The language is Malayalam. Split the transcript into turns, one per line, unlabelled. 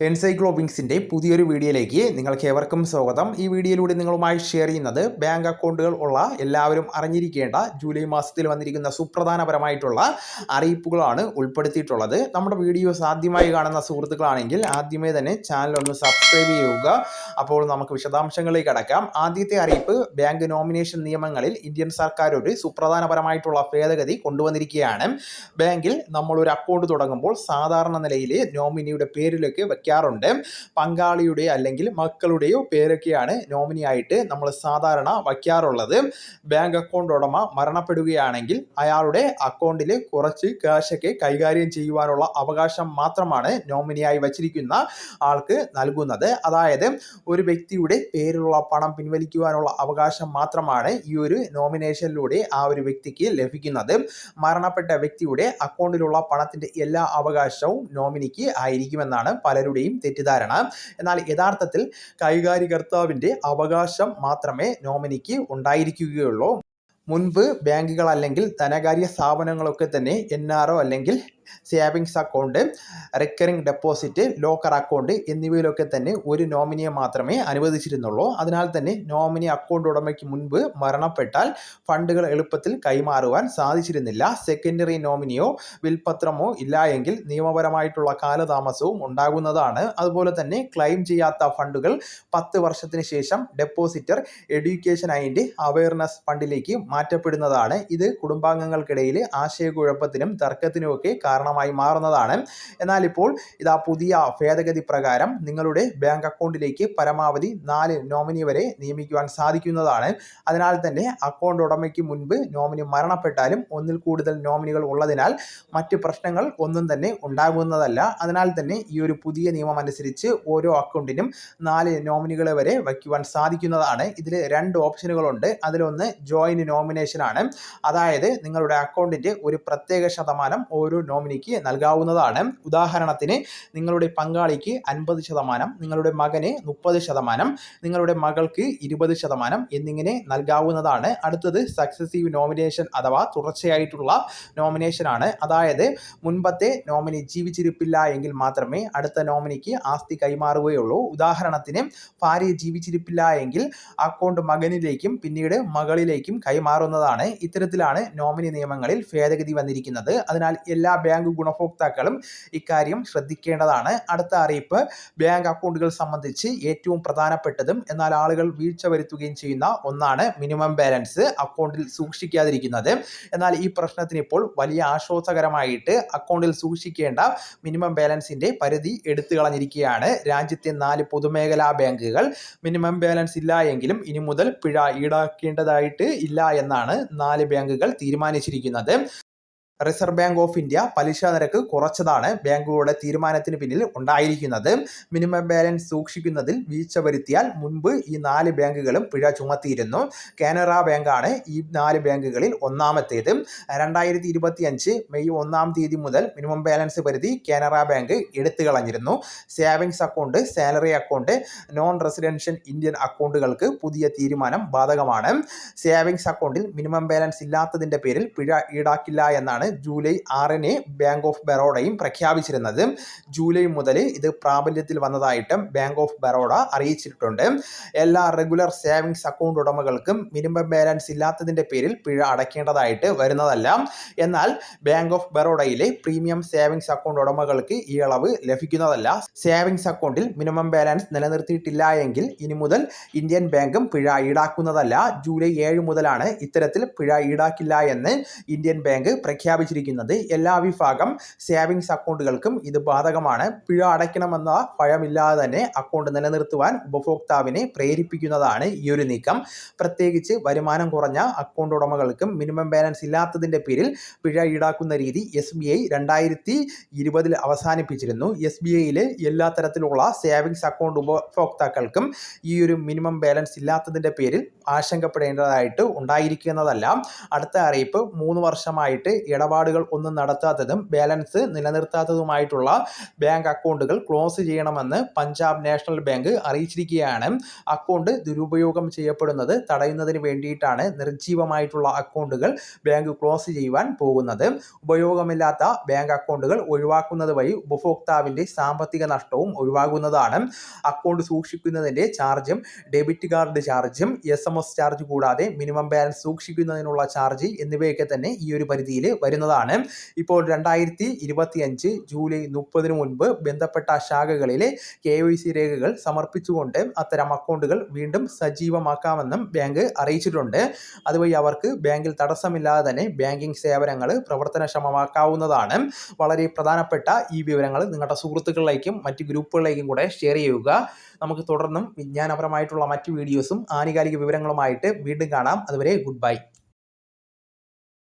എൻസൈക്ലോബിങ്സിന്റെ പുതിയൊരു വീഡിയോയിലേക്ക് നിങ്ങൾക്ക് ഏവർക്കും സ്വാഗതം. ഈ വീഡിയോയിലൂടെ നിങ്ങളുമായി ഷെയർ ചെയ്യുന്നത് ബാങ്ക് അക്കൗണ്ടുകൾ ഉള്ള എല്ലാവരും അറിഞ്ഞിരിക്കേണ്ട ജൂലൈ മാസത്തിൽ വന്നിരിക്കുന്ന സുപ്രധാനപരമായിട്ടുള്ള അറിയിപ്പുകളാണ് ഉൾപ്പെടുത്തിയിട്ടുള്ളത്. നമ്മുടെ വീഡിയോസ് ആദ്യമായി കാണുന്ന സുഹൃത്തുക്കളാണെങ്കിൽ ആദ്യമേ തന്നെ ചാനൽ ഒന്ന് സബ്സ്ക്രൈബ് ചെയ്യുക. അപ്പോൾ നമുക്ക് വിശദാംശങ്ങളിലേക്ക് അടക്കാം ആദ്യത്തെ അറിയിപ്പ് ബാങ്ക് നോമിനേഷൻ നിയമങ്ങളിൽ ഇന്ത്യൻ സർക്കാർ ഒരു സുപ്രധാനപരമായിട്ടുള്ള ഭേദഗതി കൊണ്ടുവന്നിരിക്കുകയാണ്. ബാങ്കിൽ നമ്മളൊരു അക്കൗണ്ട് തുടങ്ങുമ്പോൾ സാധാരണ നിലയിൽ നോമിനിയുടെ പേരിലേക്ക് വയ്ക്കാറുണ്ട്. പങ്കാളിയുടെ അല്ലെങ്കിൽ മക്കളുടെയോ പേരൊക്കെയാണ് നോമിനി ആയിട്ട് നമ്മൾ സാധാരണ വയ്ക്കാറുള്ളത്. ബാങ്ക് അക്കൗണ്ട് ഉടമ മരണപ്പെടുകയാണെങ്കിൽ അയാളുടെ അക്കൗണ്ടിൽ കുറച്ച് കാശൊക്കെ കൈകാര്യം ചെയ്യുവാനുള്ള അവകാശം മാത്രമാണ് നോമിനിയായി വച്ചിരിക്കുന്ന ആൾക്ക് നൽകുന്നത്. അതായത് ഒരു വ്യക്തിയുടെ പേരിലുള്ള പണം പിൻവലിക്കുവാനുള്ള അവകാശം മാത്രമാണ് ഈ ഒരു നോമിനേഷനിലൂടെ ആ ഒരു വ്യക്തിക്ക് ലഭിക്കുന്നത്. മരണപ്പെട്ട വ്യക്തിയുടെ അക്കൗണ്ടിലുള്ള പണത്തിന്റെ എല്ലാ അവകാശവും നോമിനിക്ക് ആയിരിക്കുമെന്നാണ് പലരുടെയും തെറ്റിദ്ധാരണ. എന്നാൽ യഥാർത്ഥത്തിൽ കൈകാര്യകർത്താവിന്റെ അവകാശം മാത്രമേ നോമിനിക്ക് ഉണ്ടായിരിക്കുകയുള്ളൂ. മുൻപ് ബാങ്കുകൾ അല്ലെങ്കിൽ ധനകാര്യ സ്ഥാപനങ്ങളൊക്കെ തന്നെ എൻ ആർ ഒ അല്ലെങ്കിൽ savings account recurring deposit locker account എന്നിവയിലൊക്കെ തന്നെ ഒരു നോമിനിയെ മാത്രമേ അനുവദിച്ചിരുന്നുള്ളൂ. അതിനാൽ തന്നെ നോമിനി അക്കൗണ്ട് ഉടമയ്ക്ക് മുൻപ് മരണപ്പെട്ടാൽ ഫണ്ടുകൾ എളുപ്പത്തിൽ കൈമാറുവാൻ സാധിച്ചിരുന്നില്ല. സെക്കൻഡറി നോമിനിയോ വിൽപത്രമോ ഇല്ല എങ്കിൽ നിയമപരമായിട്ടുള്ള കാലതാമസവും ഉണ്ടാകുന്നതാണ്. അതുപോലെ തന്നെ ക്ലെയിം ചെയ്യാത്ത ഫണ്ടുകൾ പത്ത് വർഷത്തിന് ശേഷം ഡെപ്പോസിറ്റർ എഡ്യൂക്കേഷൻ ആൻഡ് അവയർനെസ് ഫണ്ടിലേക്ക് മാറ്റപ്പെടുന്നതാണ്. ഇത് കുടുംബാംഗങ്ങൾക്കിടയിൽ ആശയക്കുഴപ്പത്തിനും തർക്കത്തിനുമൊക്കെ കാരണമായി മാറുന്നതാണ്. എന്നാൽ ഇപ്പോൾ ഇതാ പുതിയ ഭേദഗതി പ്രകാരം നിങ്ങളുടെ ബാങ്ക് അക്കൗണ്ടിലേക്ക് പരമാവധി നാല് നോമിനി വരെ നിയമിക്കുവാൻ സാധിക്കുന്നതാണ്. അതിനാൽ തന്നെ അക്കൗണ്ട് ഉടമയ്ക്ക് മുൻപ് നോമിനി മരണപ്പെട്ടാലും ഒന്നിൽ കൂടുതൽ നോമിനികൾ ഉള്ളതിനാൽ മറ്റ് പ്രശ്നങ്ങൾ ഒന്നും തന്നെ ഉണ്ടാകുന്നതല്ല. അതിനാൽ തന്നെ ഈ ഒരു പുതിയ നിയമം അനുസരിച്ച് ഓരോ അക്കൗണ്ടിനും നാല് നോമിനികളെ വരെ വയ്ക്കുവാൻ സാധിക്കുന്നതാണ്. ഇതിൽ രണ്ട് ഓപ്ഷനുകളുണ്ട്. അതിലൊന്ന് ജോയിന്റ് നോമിനേഷൻ ആണ് അതായത് നിങ്ങളുടെ അക്കൗണ്ടിന്റെ ഒരു പ്രത്യേക ശതമാനം ഓരോ നോമിനിക്ക് നൽകാവുന്നതാണ്. ഉദാഹരണത്തിന് നിങ്ങളുടെ പങ്കാളിക്ക് അൻപത് ശതമാനം നിങ്ങളുടെ മകന് മുപ്പത് ശതമാനം നിങ്ങളുടെ മകൾക്ക് ഇരുപത് ശതമാനം എന്നിങ്ങനെ നൽകാവുന്നതാണ്. അടുത്തത് സക്സസീവ് നോമിനേഷൻ അഥവാ തുടർച്ചയായിട്ടുള്ള നോമിനേഷൻ ആണ്. അതായത് മുൻപത്തെ നോമിനി ജീവിച്ചിരിപ്പില്ല എങ്കിൽ മാത്രമേ അടുത്ത നോമിനിക്ക് ആസ്തി കൈമാറുകയുള്ളൂ. ഉദാഹരണത്തിന് ഭാര്യ ജീവിച്ചിരിപ്പില്ല എങ്കിൽ അക്കൗണ്ട് മകനിലേക്കും പിന്നീട് മകളിലേക്കും കൈമാറുന്നതാണ്. ഇത്തരത്തിലാണ് നോമിനി നിയമങ്ങളിൽ ഭേദഗതി വന്നിരിക്കുന്നത്. അതിനാൽ എല്ലാ ബാങ്ക് ഗുണഭോക്താക്കളും ഇക്കാര്യം ശ്രദ്ധിക്കേണ്ടതാണ്. അടുത്ത അറിയിപ്പ് ബാങ്ക് അക്കൗണ്ടുകൾ സംബന്ധിച്ച് ഏറ്റവും പ്രധാനപ്പെട്ടതും എന്നാൽ ആളുകൾ വീഴ്ച വരുത്തുകയും ചെയ്യുന്ന ഒന്നാണ് മിനിമം ബാലൻസ് അക്കൗണ്ടിൽ സൂക്ഷിക്കാതിരിക്കുന്നത്. എന്നാൽ ഈ പ്രശ്നത്തിന് ഇപ്പോൾ വലിയ ആശ്വാസകരമായിട്ട് അക്കൗണ്ടിൽ സൂക്ഷിക്കേണ്ട മിനിമം ബാലൻസിന്റെ പരിധി എടുത്തു കളഞ്ഞിരിക്കുകയാണ്. രാജ്യത്തെ നാല് പൊതുമേഖലാ ബാങ്കുകൾ മിനിമം ബാലൻസ് ഇല്ല എങ്കിലും ഇനി മുതൽ പിഴ ഈടാക്കേണ്ടതായിട്ട് ഇല്ല എന്നാണ് നാല് ബാങ്കുകൾ തീരുമാനിച്ചിരിക്കുന്നത്. റിസർവ് ബാങ്ക് ഓഫ് ഇന്ത്യ പലിശ നിരക്ക് കുറച്ചതാണ് ബാങ്കുകളുടെ തീരുമാനത്തിന് പിന്നിൽ ഉണ്ടായിരിക്കുന്നത്. മിനിമം ബാലൻസ് സൂക്ഷിക്കുന്നതിൽ വീഴ്ച വരുത്തിയാൽ മുൻപ് ഈ നാല് ബാങ്കുകളും പിഴ ചുമത്തിയിരുന്നു. കാനറ ബാങ്കാണ് ഈ നാല് ബാങ്കുകളിൽ ഒന്നാമത്തേത്. രണ്ടായിരത്തി ഇരുപത്തി അഞ്ച് മെയ് ഒന്നാം തീയതി മുതൽ മിനിമം ബാലൻസ് പരിധി കാനറ ബാങ്ക് എടുത്തു കളഞ്ഞിരുന്നു. Savings account salary account non residential Indian അക്കൗണ്ടുകൾക്ക് പുതിയ തീരുമാനം ബാധകമാണ്. സേവിങ്സ് അക്കൗണ്ടിൽ മിനിമം ബാലൻസ് ഇല്ലാത്തതിന്റെ പേരിൽ പിഴ ഈടാക്കില്ല എന്നാണ് ജൂലൈ ആറിന് ബാങ്ക് ഓഫ് ബറോഡയും പ്രഖ്യാപിച്ചിരുന്നത്. ജൂലൈ മുതൽ ഇത് പ്രാബല്യത്തിൽ വന്നതായിട്ടും ബാങ്ക് ഓഫ് ബറോഡ അറിയിച്ചിട്ടുണ്ട്. എല്ലാ റെഗുലർ സേവിങ്സ് അക്കൗണ്ട് ഉടമകൾക്കും മിനിമം ബാലൻസ് ഇല്ലാത്തതിന്റെ പേരിൽ പിഴ അടയ്ക്കേണ്ടതായിട്ട് വരുന്നതല്ല. എന്നാൽ ബാങ്ക് ഓഫ് ബറോഡയിലെ പ്രീമിയം സേവിങ്സ് അക്കൗണ്ട് ഉടമകൾക്ക് ഈ ഇളവ് ലഭിക്കുന്നതല്ല. സേവിങ്സ് അക്കൗണ്ടിൽ മിനിമം ബാലൻസ് നിലനിർത്തിയിട്ടില്ല എങ്കിൽ ഇനി മുതൽ ഇന്ത്യൻ ബാങ്കും പിഴ ഈടാക്കുന്നതല്ല. ജൂലൈ ഏഴ് മുതലാണ് ഇത്തരത്തിൽ പിഴ ഈടാക്കില്ല എന്ന് ഇന്ത്യൻ ബാങ്ക് പ്രഖ്യാപിച്ചിരിക്കുന്നത് എല്ലാ വിഭാഗം സേവിങ്സ് അക്കൗണ്ടുകൾക്കും ഇത് ബാധകമാണ്. പിഴ അടയ്ക്കണമെന്ന ഭയമില്ലാതെ തന്നെ അക്കൗണ്ട് നിലനിർത്തുവാൻ ഉപഭോക്താവിനെ പ്രേരിപ്പിക്കുന്നതാണ് ഈ ഒരു നീക്കം. പ്രത്യേകിച്ച് വരുമാനം കുറഞ്ഞ അക്കൗണ്ട് ഉടമകൾക്കും മിനിമം ബാലൻസ് ഇല്ലാത്തതിന്റെ പേരിൽ പിഴ ഈടാക്കുന്ന രീതി എസ് ബി ഐ രണ്ടായിരത്തി ഇരുപതിൽ അവസാനിപ്പിച്ചിരുന്നു. എസ് ബി ഐയിലെ എല്ലാ തരത്തിലുള്ള സേവിങ്സ് അക്കൗണ്ട് ഉപഭോക്താക്കൾക്കും ഈ ഒരു മിനിമം ബാലൻസ് ഇല്ലാത്തതിന്റെ പേരിൽ ആശങ്കപ്പെടേണ്ടതായിട്ട് ഉണ്ടായിരിക്കുന്നതല്ല. അടുത്ത അറിയിപ്പ് മൂന്ന് വർഷമായിട്ട് ഇട ഇടപാടുകൾ ഒന്നും നടത്താത്തതും ബാലൻസ് നിലനിർത്താത്തതുമായിട്ടുള്ള ബാങ്ക് അക്കൗണ്ടുകൾ ക്ലോസ് ചെയ്യണമെന്ന് പഞ്ചാബ് നാഷണൽ ബാങ്ക് അറിയിച്ചിരിക്കുകയാണ്. അക്കൗണ്ട് ദുരുപയോഗം ചെയ്യപ്പെടുന്നത് തടയുന്നതിന് വേണ്ടിയിട്ടാണ് നിർജീവമായിട്ടുള്ള അക്കൗണ്ടുകൾ ബാങ്ക് ക്ലോസ് ചെയ്യുവാൻ പോകുന്നത്. ഉപയോഗമില്ലാത്ത ബാങ്ക് അക്കൗണ്ടുകൾ ഒഴിവാക്കുന്നത് വഴി ഉപഭോക്താവിന്റെ സാമ്പത്തിക നഷ്ടവും ഒഴിവാകുന്നതാണ്. അക്കൗണ്ട് സൂക്ഷിക്കുന്നതിന്റെ ചാർജും ഡെബിറ്റ് കാർഡ് ചാർജും എസ് ചാർജ് കൂടാതെ മിനിമം ബാലൻസ് സൂക്ഷിക്കുന്നതിനുള്ള ചാർജ് എന്നിവയൊക്കെ തന്നെ ഈ ഒരു പരിധിയിൽ വരുന്നതാണ്. ഇപ്പോൾ രണ്ടായിരത്തി ഇരുപത്തി അഞ്ച് ജൂലൈ മുപ്പതിന് മുൻപ് ബന്ധപ്പെട്ട ശാഖകളിലെ കെ വൈ സി രേഖകൾ സമർപ്പിച്ചുകൊണ്ട് അത്തരം അക്കൗണ്ടുകൾ വീണ്ടും സജീവമാക്കാമെന്നും ബാങ്ക് അറിയിച്ചിട്ടുണ്ട്. അതുവഴി അവർക്ക് ബാങ്കിൽ തടസ്സമില്ലാതെ തന്നെ ബാങ്കിംഗ് സേവനങ്ങൾ പ്രവർത്തനക്ഷമമാക്കാവുന്നതാണ്. വളരെ പ്രധാനപ്പെട്ട ഈ വിവരങ്ങൾ നിങ്ങളുടെ സുഹൃത്തുക്കളിലേക്കും മറ്റ് ഗ്രൂപ്പുകളിലേക്കും കൂടെ ഷെയർ ചെയ്യുക. നമുക്ക് തുടർന്നും വിജ്ഞാനപരമായിട്ടുള്ള മറ്റ് വീഡിയോസും ആനുകാലിക വിവരങ്ങളുമായിട്ട് വീണ്ടും കാണാം. അതുവരെ ഗുഡ് ബൈ.